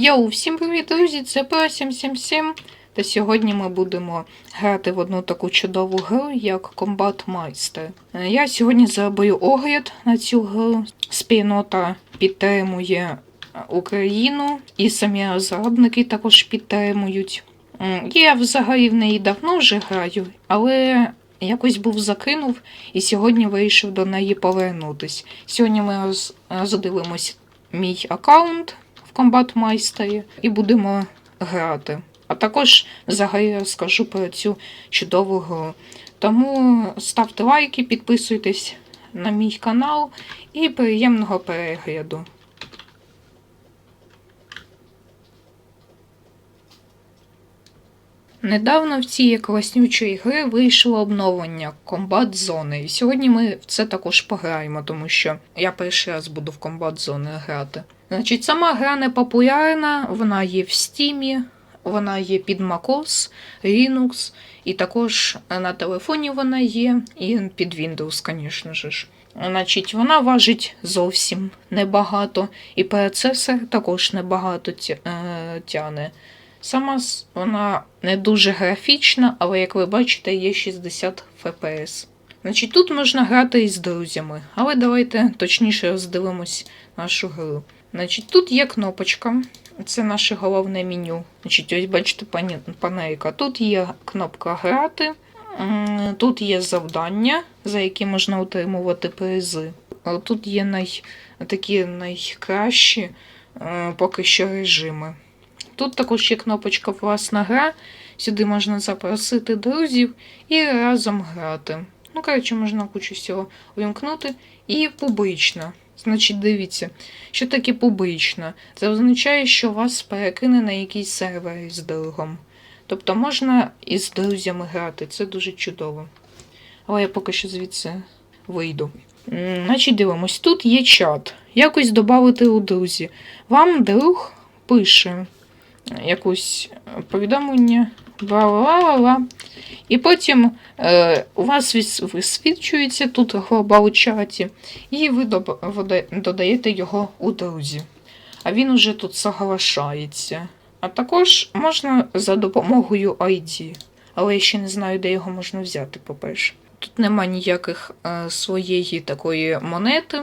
Йоу, всім привіт, друзі! Це Про777. Та сьогодні ми будемо грати в одну таку чудову гру, як Combat Meister. Е, Я сьогодні зроблю огляд на цю гру. Спільнота підтримує е, Україну, і самі розробники також підтримують. Я взагалі в неї давно вже граю, але якось був закинув і сьогодні вирішив до неї повернутись. Сьогодні ми роз- роздивимось мій аккаунт Combat Meister і будемо грати. А також взагалі розкажу про цю чудову гру. Тому ставте лайки, підписуйтесь на мій канал і приємного перегляду. Недавно в цій класнючої гри вийшло обновлення Combat Zone. І сьогодні ми в це також пограємо, тому що я перший раз буду в Combat Zone грати. Значить, сама гра не популярна, вона є в Steam, вона є під MacOS, Linux, і також на телефоні вона є, і під Windows, звісно ж. Значить, вона важить зовсім небагато, і процесор також небагато е, тяне. Сама вона не дуже графічна, але як ви бачите, є 60 FPS. Значить, тут можна грати із друзями, але давайте точніше роздивимось нашу гру. Значить, тут є кнопочка, це наше головне меню. Значить, ось бачите панелька. Тут є кнопка грати, тут є завдання, за які можна отримувати призи. Тут є най... такі найкращі е, поки що режими. Тут також є кнопочка Власна гра. Сюди можна запросити друзів і разом грати. Ну, коротше, можна кучу всього увімкнути. І публічно. Значить, дивіться, що таке публічно? Це означає, що вас перекине на якийсь сервер з другом. Тобто можна із друзями грати, це дуже чудово. Але я поки що звідси вийду. Значить, дивимось, тут є чат. Якось додати у друзі. Вам друг пише якусь повідомлення, бла-бла-бла. І потім е, у вас вис- висвічується тут глобал чаті, і ви додаєте його у друзі. А він уже тут соглашається. А також можна за допомогою ID. Але я ще не знаю, де його можна взяти, по-перше. Тут нема ніяких е, своєї такої монети.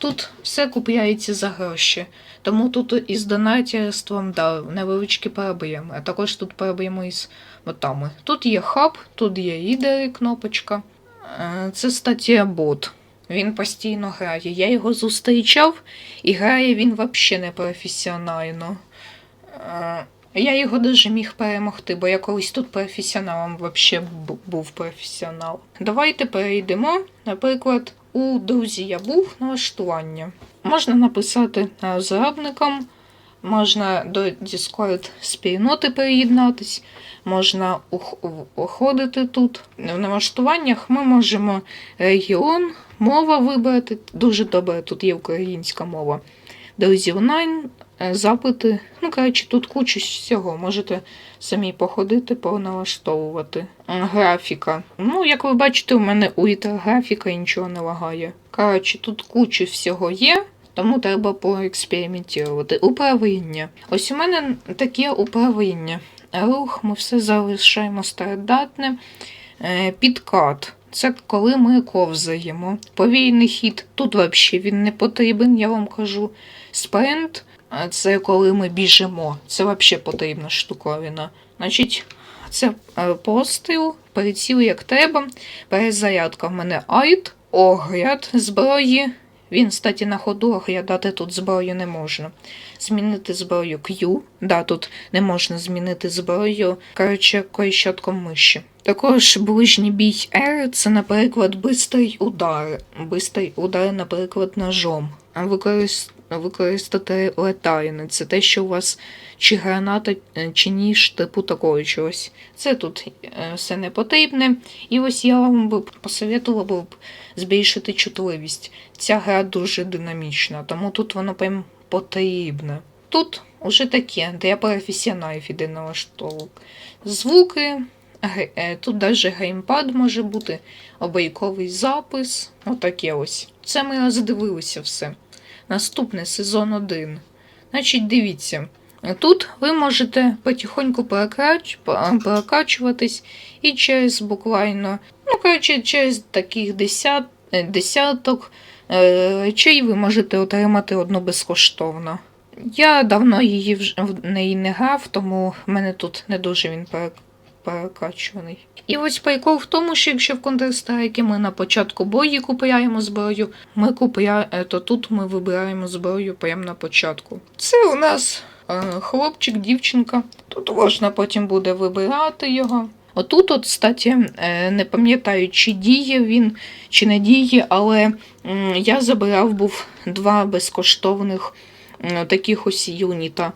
Тут все купляється за гроші. Тому тут із донатерством да, невеличкі проблеми. А також тут проблеми із ботами. Тут є хаб, тут є лідери, кнопочка. Е, Це стаття бот. Він постійно грає. Я його зустрічав, і грає він взагалі не професіонально. Е, Я його дуже міг перемогти, бо я колись тут професіоналом взагалі був професіонал. Давайте перейдемо. Наприклад, у друзі я був налаштування. Можна написати розробникам, можна до Discord спільноти приєднатись, можна ух- уходити тут. В налаштуваннях ми можемо регіон, мова вибрати. Дуже добре, тут є українська мова. Друзі онлайн, запити. Ну, коротше, тут куча всього. Можете самі походити, поналаштовувати. Графіка. Ну, як ви бачите, у мене ультра графіка і нічого не лагає. Коротше, тут куча всього є. Тому треба поекспериментувати. Управління. Ось у мене таке управління. Рух, ми все залишаємо стандартне. Е, Підкат. Це коли ми ковзаємо. Повільний хід. Тут взагалі він не потрібен, я вам кажу. Спринт це коли ми біжимо. Це взагалі потрібна штуковина. Значить, це е, постріл, приціл як треба. Перезарядка в мене айт, огляд зброї. Він, кстати, на ходу оглядати тут зброю не можна. Змінити зброю Q. Да, тут не можна змінити зброю. Коротше, коліщатком миші. Також ближній бій R це, наприклад, бистрий удар. Бистрий удар, наприклад, ножом. Використ... Використати летайне. Це те, що у вас чи граната, чи ніж, типу такого чогось. Це тут е, все не потрібне. І ось я вам би посоветувала б збільшити чутливість. Ця гра дуже динамічна, тому тут воно прям потрібне. Тут уже таке, для професіоналів іде налаштовок. Звуки, тут навіть геймпад може бути, обійковий запис. Отаке ось. Це ми роздивилися все. Наступне сезон 1. Значить, дивіться, Тут ви можете потихоньку перекач... перекачуватись і через буквально, ну коротше, через таких десят... е, десяток е, речей ви можете отримати одну безкоштовно. Я давно її в неї не грав, тому в мене тут не дуже він пере- перекачуваний. І ось прикол в тому, що якщо в Counter-Strike ми на початку бою купуємо зброю, ми купуя... е, то тут ми вибираємо зброю прямо на початку. Це у нас е, хлопчик, дівчинка. Тут можна потім буде вибирати його. Отут, от, кстати, е, не пам'ятаю, чи діє він, чи не діє, але я забирав був два безкоштовних таких ось юніта.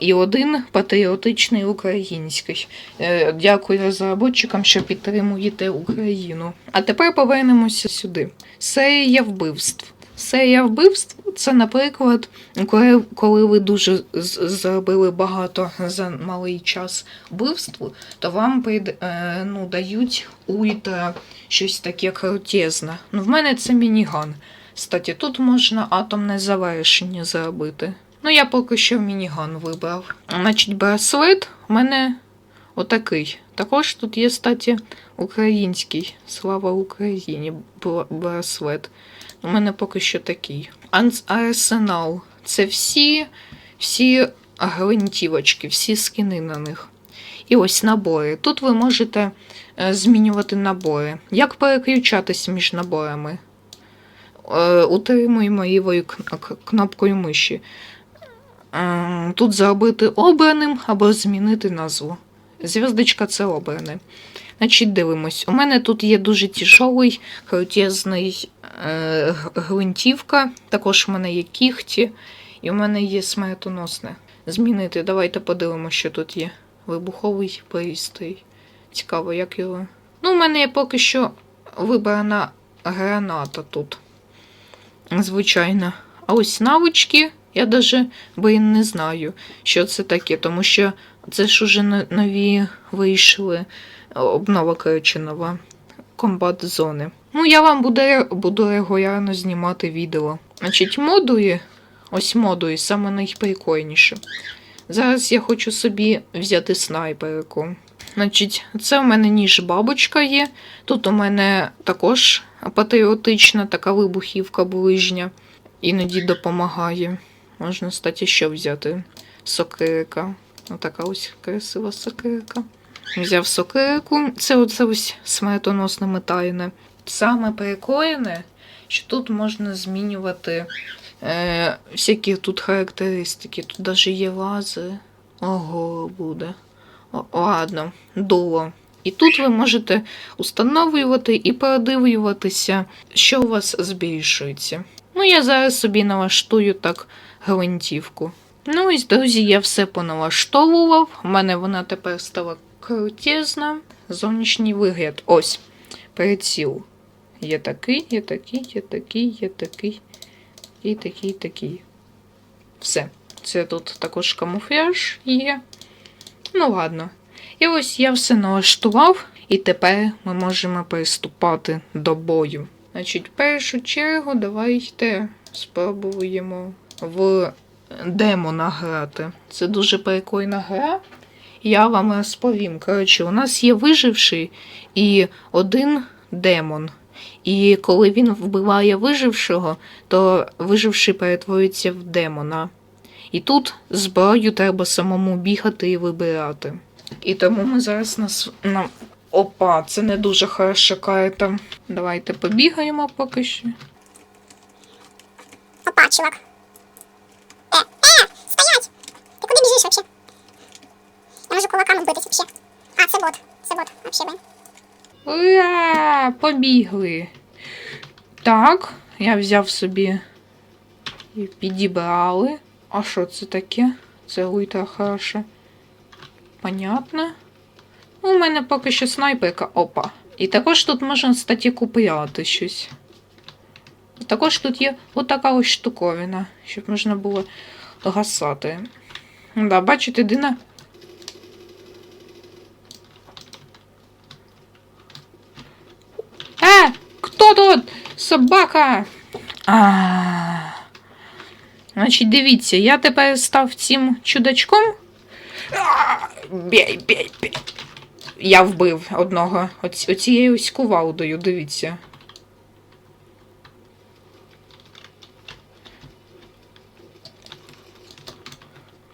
І один патріотичний український. Е, Дякую розробникам, що підтримуєте Україну. А тепер повернемося сюди. Серія вбивств. Серія вбивств це, наприклад, коли, коли ви дуже зробили багато за малий час вбивств, то вам прид, е, ну, дають ультра щось таке крутезне. Ну, в мене це мініган. Кстати, тут можна атомне завершення зробити. Ну, я поки що мініган вибрав. Значить, браслет у мене отакий. Також тут є, статі, український. Слава Україні! Браслет. У мене поки що такий. Арсенал. Це всі, всі гвинтівочки, всі скини на них. І ось набори. Тут ви можете е, змінювати набори. Як переключатись між наборами? Е, Утримуємо лівою кнопкою миші. Тут зробити обраним або змінити назву. Зв'язочка це обране. Значить, дивимось. У мене тут є дуже тяжелий, крутезний е, гвинтівка. Також в мене є кіхті, і у мене є смертоносне. Змінити. Давайте подивимося, що тут є. Вибуховий пристрій. Цікаво, як його. Ну, у мене є поки що вибрана граната тут. Звичайно. А ось навички, я даже блин, не знаю, що це таке, тому що це ж уже нові вийшли обнова коротше, комбат зони. Ну, я вам буду, буду регулярно знімати відео. Значить, модулі, ось модулі, саме найприкольніше. Зараз я хочу собі взяти снайперку. Значить, це у мене ніж бабочка є. Тут у мене також патріотична така вибухівка ближня. Іноді допомагає. Можна, кстати, що взяти? Сокирика. Отака ось красива сокирика. Взяв сокирику. Це оце ось смертоносне метальне. Саме прикольне, що тут можна змінювати е, всякі тут характеристики. Тут навіть є лази. Ого, буде. О, ладно, дуло. І тут ви можете установлювати і передивлюватися, що у вас збільшується. Ну, я зараз собі налаштую так гвинтівку. Ну ось, друзі, я все поналаштовував. У мене вона тепер стала крутезна. Зовнішній вигляд. Ось. Приціл. Є такий, є такий, є такий, є такий. І такий, такий. Все. Це тут також камуфляж є. Ну, ладно. І ось я все налаштував, і тепер ми можемо приступати до бою. Значить, в першу чергу давайте спробуємо в демона грати. Це дуже прикольна гра. Я вам розповім. Коротше, у нас є виживший і один демон. І коли він вбиває вижившого, то виживший перетворюється в демона. І тут зброю треба самому бігати і вибирати. І тому ми зараз нас на. Опа, це не дуже хороша карта. Давайте побігаємо поки що. Опа, чувак. Ты вообще? Я можу кулаками битись вообще. А, це бот. Це бот. Вообще, блин. Ура! Побігли. Так, я взяв собі і підібрали. А що це таке? Це ультра хороше. Понятно. У мене поки що снайперка. Опа. І також тут можна, кстати, купляти щось. Також тут є отака ось штуковина, щоб можна було гасати. Да, бачите, Дина А, кто тут? Собака! А, Значить, дивіться, я тепер став цим чудачком. А, Бей, бей, бей. Я вбив одного оці- оцією ось кувалдою, дивіться.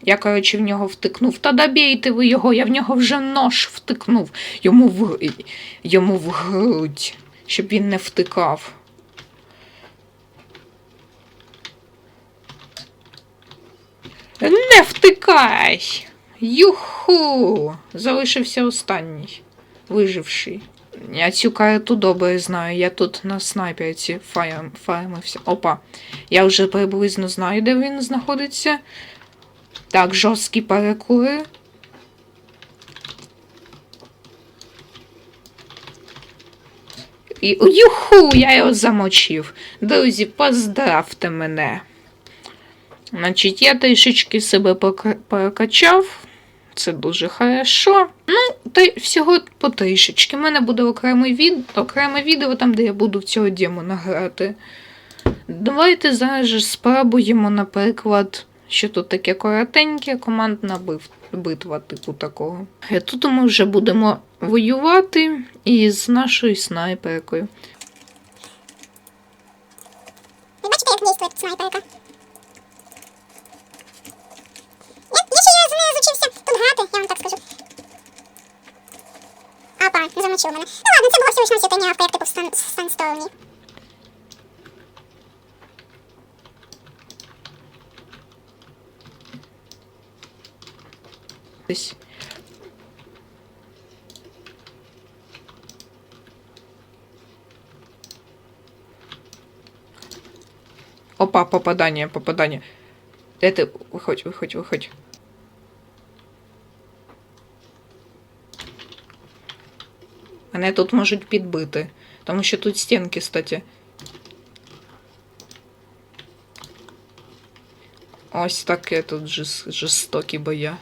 Я, коротше, в нього втикнув. Та добійте ви його, я в нього вже нож втикнув. Йому в, йому в грудь, щоб він не втикав. Не втикай! Юху! Залишився останній, виживший. Я цю карту добре знаю. Я тут на снайперці фарм, фармився. Опа. Я вже приблизно знаю, де він знаходиться. Так, жорсткі перекури. І юху, я його замочив. Друзі, поздравте мене. Значить, я трішечки себе прокачав. Це дуже хорошо. Ну, та всього по трішечки. У мене буде окреме, від... окреме відео, там, де я буду в цього демона грати. Давайте зараз же спробуємо, наприклад, що тут таке коротеньке, командна битва, типу такого. І тут ми вже будемо воювати із нашою снайперкою. Ви бачите, як дійствує снайперка? Я, я ще нею зучився тут грати, я вам так скажу. Опа, замочив мене. Ну ладно, це було всього лиш на сітання, як типу в стан, станстоуні. Десь. Опа, попадание, попадание. Это, выходь, выходь, выходь. Мене тут можуть підбити, тому що тут стінки, кстати. Ось таке тут жес- жорстокі боя.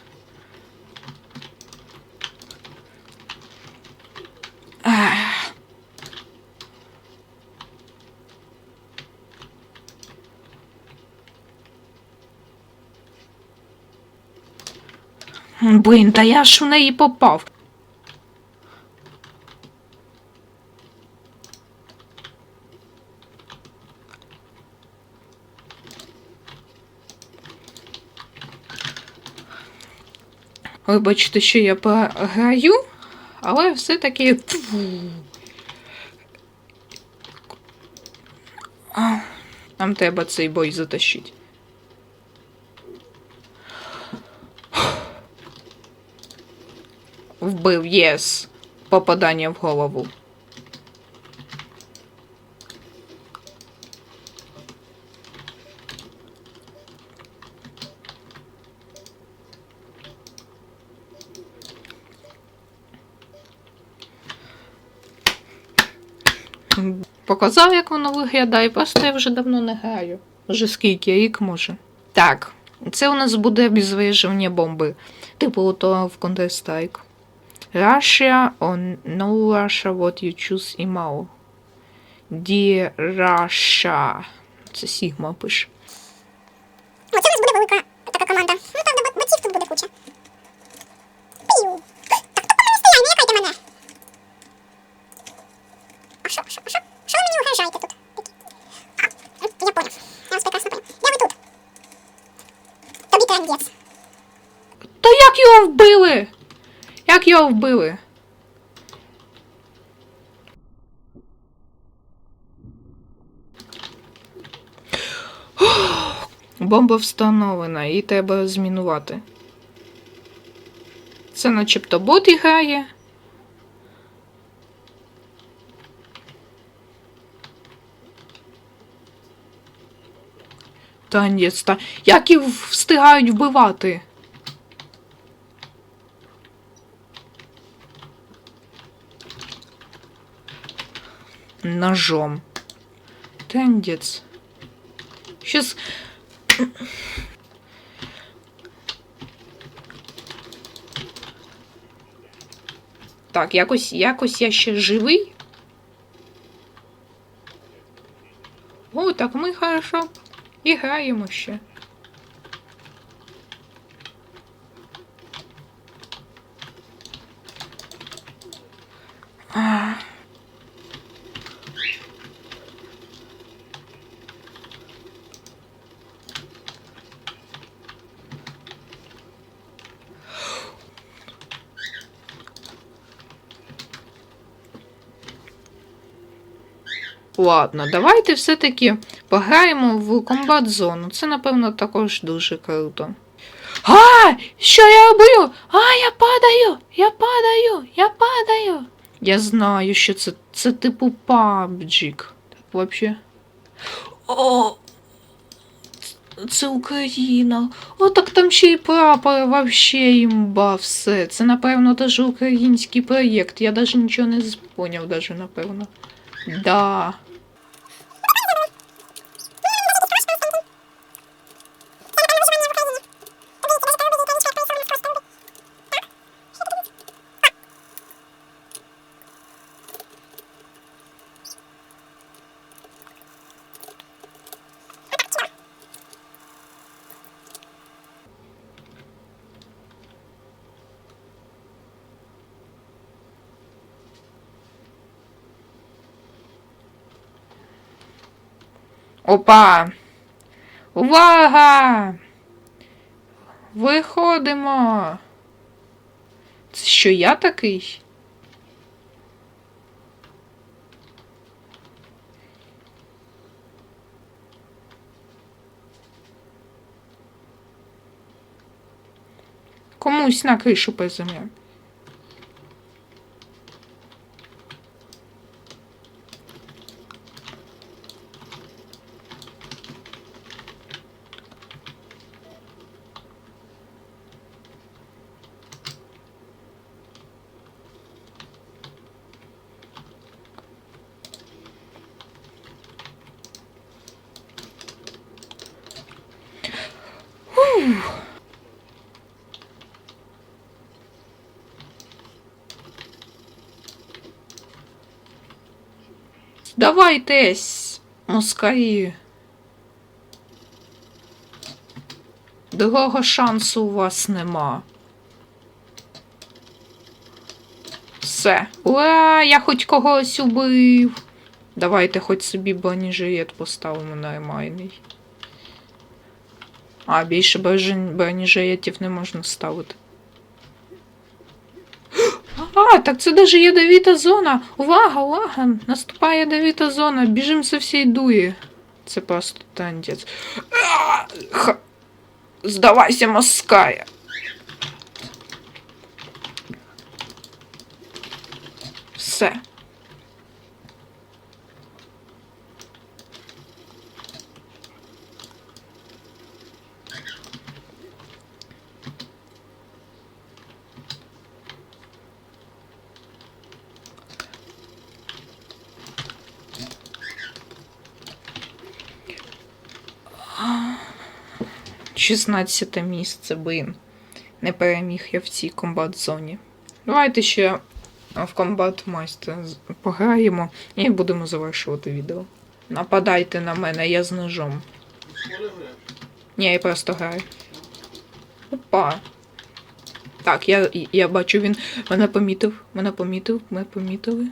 Блін, та я ж в неї попав. Вибачте, що я програю, але все-таки. Нам треба цей бой затащити. Вбив, єс. Попадання в голову. Показав, як воно виглядає, просто я вже давно не граю. Вже скільки, рік може. Так, це у нас буде обезврежування бомби. Типу то в Counter-Strike. Russia or no Russia, what you choose email. Dear Russia. Це Сігма пише. Оце у нас буде команда. Ну правда, ботів тут буде куча. Його вбили? Бомба встановлена, її треба змінувати. Це начебто бот грає. Танець, та як їх встигають вбивати? Ножом. Тендец. Сейчас... Так, якось, якось я ще живий. О, так ми хорошо граємо ще. Ладно, давайте все-таки пограємо в комбат зону. Це, напевно, також дуже круто. А! Що я роблю? А, я падаю! Я падаю! Я падаю! Я знаю, що це, це типу пабджик. Так, вообще. О! Це Україна. О, так там ще й прапор, вообще імба, все. Це, напевно, теж український проєкт. Я навіть нічого не даже, напевно. Да. Опа! Увага! Виходимо. Це що я такий? Комусь на кришу приземляю. Давайтесь, москалі. Другого шансу у вас нема. Все. Ура, я хоч когось убив. Давайте хоч собі бронежилет поставимо нормальний. А, більше бронеж- бронежилетів не можна ставити. А, так це даже ядовіта зона. Увага, увага! Наступає ядовіта зона. Біжим со всієї дуї. Це просто тандець. А, ха. Здавайся, моская. Все. Шістнадцяте місце, блин. Не переміг я в цій комбат-зоні. Давайте ще в комбат майстер пограємо і будемо завершувати відео. Нападайте на мене, я з ножом. Ні, я просто граю. Опа. Так, я, я бачу, він мене помітив. Мене помітив, ми помітили.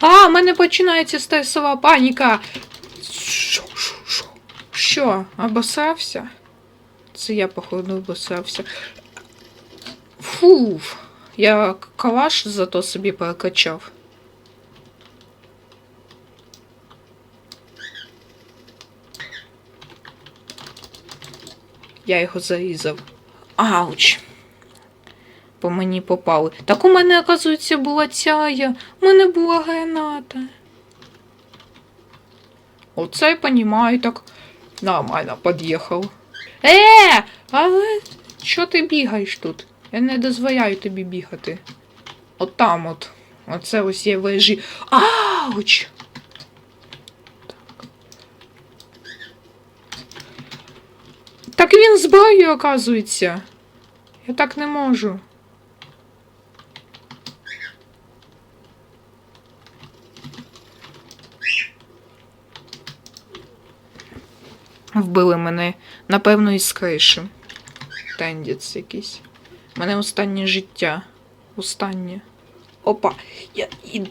А, в мене починається стресова паніка. Що? Що, обосрався? Це я, походу, обосрався. Фу, я калаш зато собі перекачав. Я його зарізав. Ауч. По мені попали. Так у мене, оказується, була ця. У мене була граната. Оце я понімаю, так нормально під'їхав. Е, але що ти бігаєш тут? Я не дозволяю тобі бігати. От там от. Оце ось є вежі. Ауч! Так він зброєю, оказується. Я так не можу. Вбили мене, напевно, із криші. Тендіц якийсь. Мене останнє життя. Останнє. Опа. Я...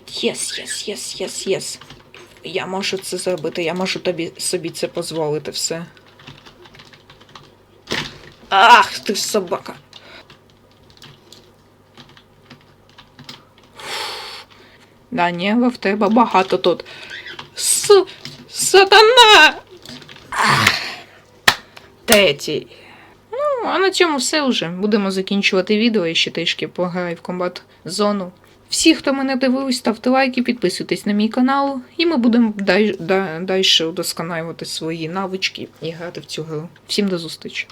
Єс, єс, єс, єс, єс. Я можу це зробити, я можу тобі собі це дозволити все. Ах, ти ж собака. Данєва, в тебе багато тут. С... Сатана! Третій. Ну, а на цьому все вже. Будемо закінчувати відео і ще трішки пограю в комбат зону. Всі, хто мене дивився, ставте лайки, підписуйтесь на мій канал, і ми будемо далі удосконалювати свої навички і грати в цю гру. Всім до зустрічі!